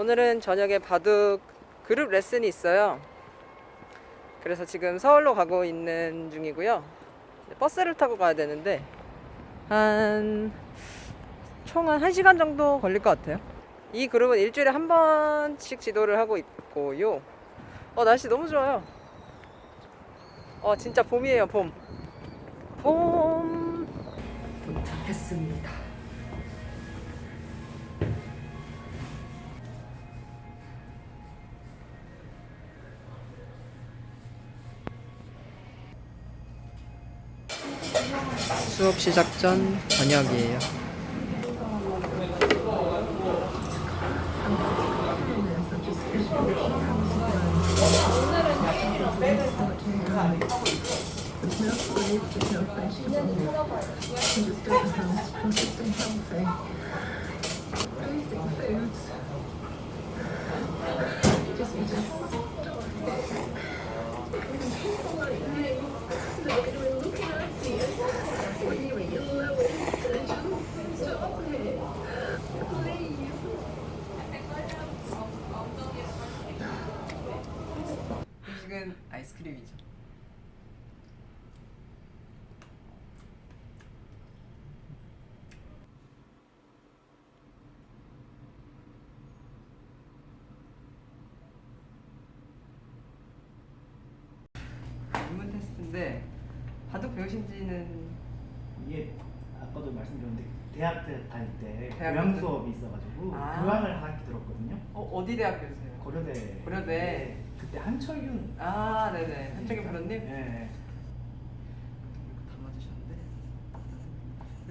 오늘은 저녁에 바둑 그룹 레슨이 있어요. 그래서 지금 서울로 가고 있는 중이고요. 버스를 타고 가야 되는데 한 총한 1시간 정도 걸릴 것 같아요. 이 그룹은 일주일에 한 번씩 지도를 하고 있고요. 어, 날씨 너무 좋아요. 어, 진짜 봄이에요, 봄. 봄. 도착했습니다. 수업 시작 전 저녁이에요. 음식은 아이스크림이죠. 인문 테스트인데 바둑 배우신 지는 이게 아까도 말씀드렸는데 대학 때 다닐 때 대학 교양 때? 수업이 있어가지고 아. 교양을 한 학기 들었거든요. 어, 어디 대학교세요? 고려대. 고려대. 그때 한철균. 아, 네네. 프로님? 네. 다 맞으셨는데.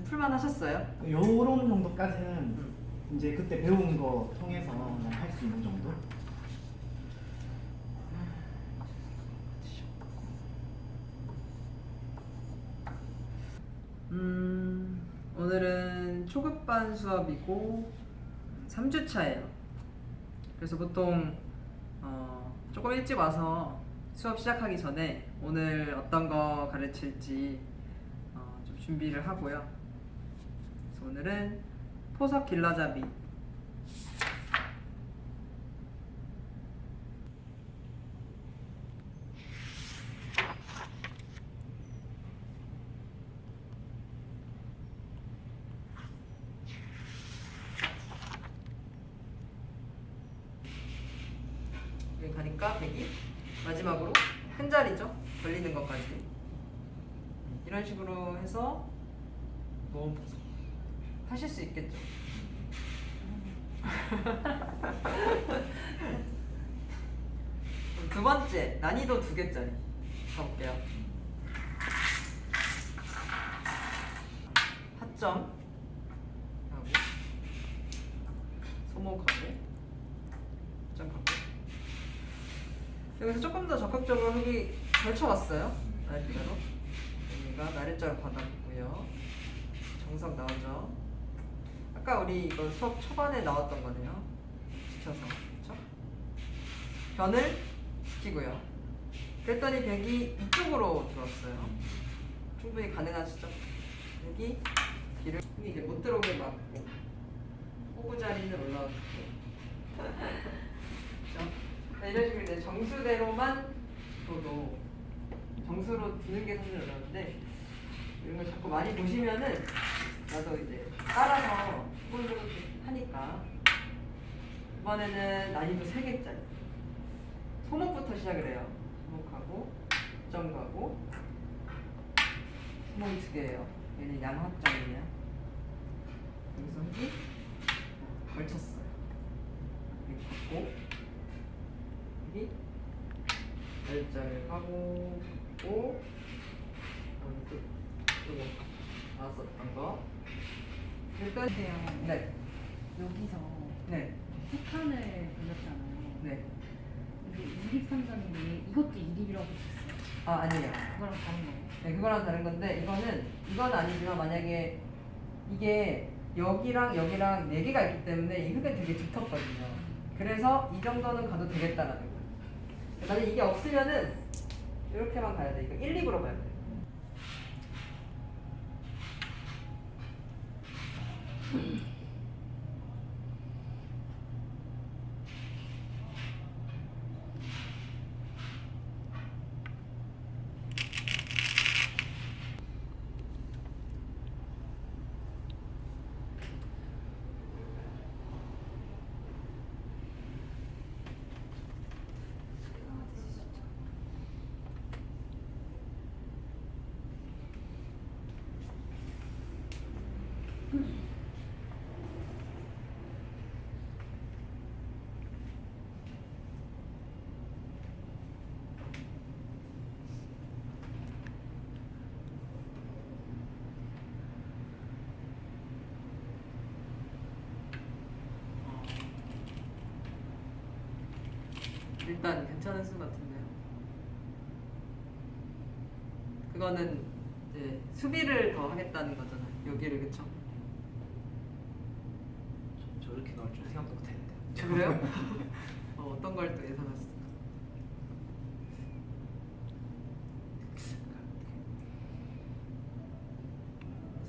풀만 하셨어요? 요런 정도까지는 음. 이제 그때 배운 거 통해서 할수 있는 정도. 음, 오늘은 초급반 수업이고 3주차예요. 그래서 보통 어, 조금 일찍 와서 수업 시작하기 전에 오늘 어떤 거 가르칠지 어, 좀 준비를 하고요. 그래서 오늘은 포석 길라잡이 가니까 100이 마지막으로 한 자리죠? 걸리는 것까지. 이런 식으로 해서 분석 하실 수 있겠죠? 두 번째 난이도 두 개짜리 가볼게요. 하점. 하고 소목하고 점 갖고 여기서 조금 더 적극적으로 흙이 걸쳐왔어요. 날짜로. 여기가 나래자를 받았고요. 정석 나오죠. 아까 우리 이거 수업 초반에 나왔던 거네요. 지쳐서. 그쵸? 변을 시키고요. 그랬더니 백이 이쪽으로 들었어요. 충분히 가능하시죠? 여기 길을 이게 못 들어오게 막고 호구 자리는 올라왔고 그렇죠? 네, 이런 식으로 정수대로만 둬도 정수로 두는 게 사실 어려운데 이런 걸 자꾸 많이 보시면은 나도 이제 따라서 손으로 하니까 이번에는 난이도 3개짜리. 소목부터 시작을 해요. 소목하고 점 가고 소목이 두 개예요. 얘는 양합장이냐 여기서 흙이 걸쳤어요 여기 갖고 여기 열자를 하고 고 오른쪽 이거 나왔었던 거 일단 근데요. 네, 여기서 네, 세 칸을 돌렸잖아요. 네. 이게 2립3점인데 이것도 2립이라고 했었어요. 아 아니에요. 그거랑 다른 거예요. 네, 그거랑 다른 건데 이거는 이건 아니지만 만약에 이게 여기랑 여기랑 네 개가 있기 때문에 이 흙은 되게 두텁거든요. 그래서 이 정도는 가도 되겠다라는 거예요. 만약 이게 없으면은 이렇게만 가야 돼. 이거 1, 2으로 가야 돼. 일단 괜찮은 수 같은데요. 그거는 이제 수비를 더 하겠다는 거잖아요. 여기를 그쵸? 저- 저렇게 나올 줄 생각도 못했는데. 그래요? 어, 어떤 걸 또 예상하셨어요?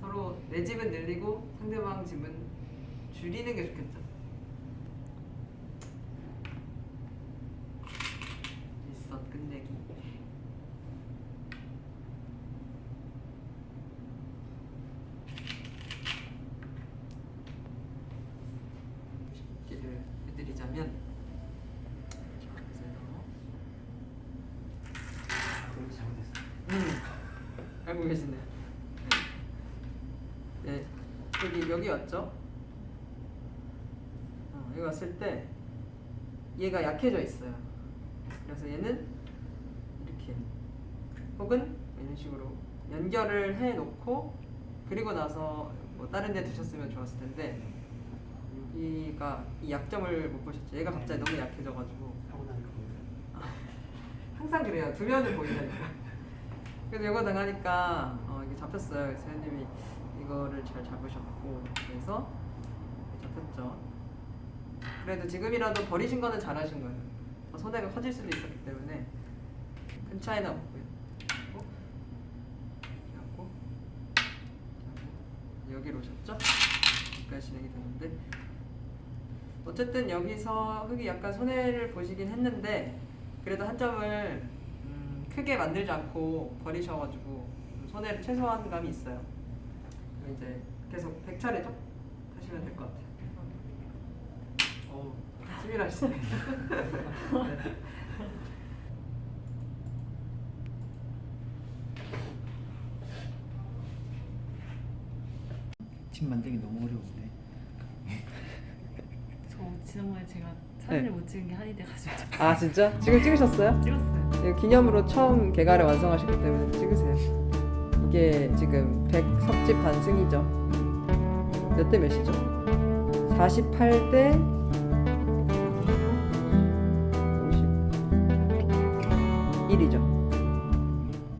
서로 내 집은 늘리고 상대방 집은 줄이는 게 좋겠죠. 끝내기. 쉽기를 해드리자면 자, 보세요. 너무 잘못했어. 음, 알고 계시네요. 네, 여기 여기 왔죠? 어, 여기 왔을 때 얘가 약해져 있어요. 그래서 얘는 이렇게 혹은 이런 식으로 연결을 해 놓고 그리고 나서 뭐 다른 데 두셨으면 좋았을 텐데 여기가 이 약점을 못 보셨죠? 얘가 갑자기 너무 약해져가지고 하고 나니까 보이네. 항상 그래요. 두면은 보인다니까. 그래서 이거 당하니까 어, 이게 잡혔어요. 그래서 회원님이 이거를 잘 잡으셨고 그래서 잡혔죠. 그래도 지금이라도 버리신 거는 잘하신 거예요. 더 손해가 커질 수도 있었기 때문에 큰 차이는 없고요. 하고, 여기로 오셨죠? 여기까지 진행이 됐는데 어쨌든 여기서 흙이 약간 손해를 보시긴 했는데 그래도 한 점을 음, 크게 만들지 않고 버리셔가지고 좀 손해를 최소화한 감이 있어요. 그럼 이제 계속 100차례죠? 하시면 될 것 같아요. 어우, 치밀하시네. 네. 집 만들기 너무 어려운데. 저 지난번에 제가 사진을 네. 못 찍은 게 한이 돼가지고 아 진짜? 지금 찍으셨어요? 찍었어요. 이거 기념으로 처음 개가를 완성하셨기 때문에 찍으세요. 이게 지금 100 섭집 반승이죠. 몇 대 몇이죠? 48대